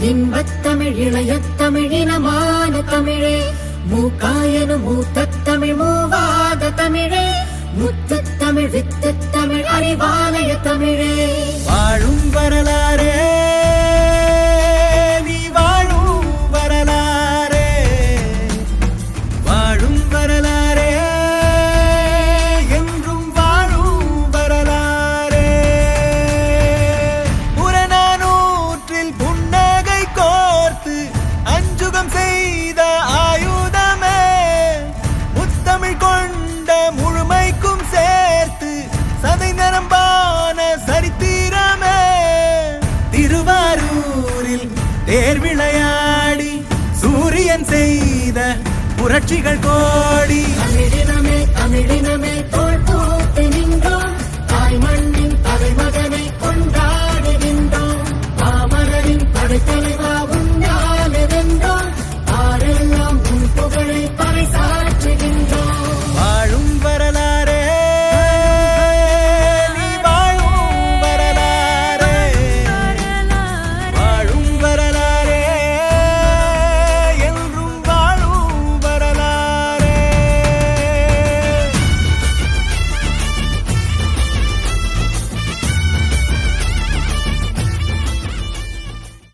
இன்பத்தமிழ் இளைய தமிழினமான தமிழே. மூக்காயனு மூத்த தமிழ் மூவாத தமிழே. முத்து தமிழ் வித்து தமிழ் அறிவாலய தமிழே. தேர் விளையாடி சூரியன் செய்த புரட்சிகள் கோடி.